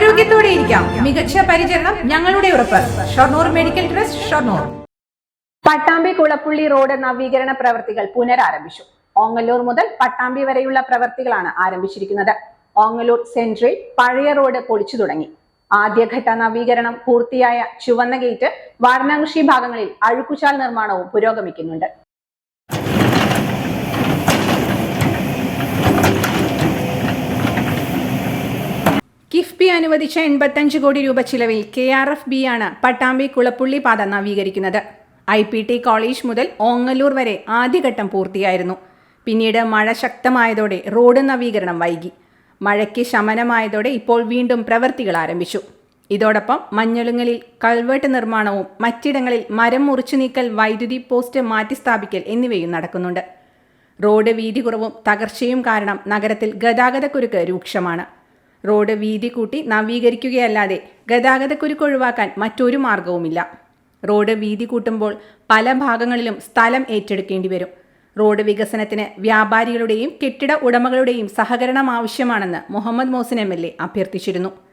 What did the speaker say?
ആരോഗ്യത്തോടെ ഇരിക്കാം മികച്ച പരിചരണം ഞങ്ങളുടെ ഉറപ്പ്. Shoranur medical trust Shoranur. Pattambi Kulappully road നവീകരണ പ്രവർത്തികൾ പുനരാരംഭിച്ചു. ഓങ്ങല്ലൂർ മുതൽ പട്ടാമ്പി വരെയുള്ള പ്രവൃത്തികളാണ് ആരംഭിച്ചിരിക്കുന്നത്. ഓങ്ങല്ലൂർ സെൻട്രൽ പഴയ റോഡ് പൊളിച്ചു തുടങ്ങി. ആദ്യഘട്ട നവീകരണം പൂർത്തിയായ ചുവന്ന ഗേറ്റ് വാരണാംശി ഭാഗങ്ങളിൽ അഴുക്കുചാൽ നിർമ്മാണവും പുരോഗമിക്കുന്നുണ്ട്. കിഫ്ബി അനുവദിച്ച എൺപത്തഞ്ച് കോടി രൂപ ചിലവിൽ കെ ആർ എഫ് ബി ആണ് പട്ടാമ്പി കുളപ്പുള്ളി പാത നവീകരിക്കുന്നത്. ഐ പി ടി കോളേജ് മുതൽ ഓങ്ങല്ലൂർ വരെ ആദ്യഘട്ടം പൂർത്തിയായിരുന്നു. പിന്നീട് മഴ ശക്തമായതോടെ റോഡ് നവീകരണം വൈകി. മഴയ്ക്ക് ശമനമായതോടെ ഇപ്പോൾ വീണ്ടും പ്രവൃത്തികൾ ആരംഭിച്ചു. ഇതോടൊപ്പം മഞ്ഞളുങ്ങലിൽ കൽവേട്ട് നിർമ്മാണവും മറ്റിടങ്ങളിൽ മരം മുറിച്ചു നീക്കൽ വൈദ്യുതി പോസ്റ്റ് മാറ്റിസ്ഥാപിക്കൽ എന്നിവയും നടക്കുന്നുണ്ട്. റോഡ് വീതി കുറവും തകർച്ചയും കാരണം നഗരത്തിൽ ഗതാഗതക്കുരുക്ക് രൂക്ഷമാണ്. റോഡ് വീതി കൂട്ടി നവീകരിക്കുകയല്ലാതെ ഗതാഗതക്കുരുക്ക് ഒഴിവാക്കാൻ മറ്റൊരു മാർഗവുമില്ല. റോഡ് വീതി കൂട്ടുമ്പോൾ പല ഭാഗങ്ങളിലും സ്ഥലം ഏറ്റെടുക്കേണ്ടി വരും. റോഡ് വികസനത്തിന് വ്യാപാരികളുടെയും കെട്ടിട ഉടമകളുടെയും സഹകരണം ആവശ്യമാണെന്ന് മുഹമ്മദ് മോസിൻ എം അഭ്യർത്ഥിച്ചിരുന്നു.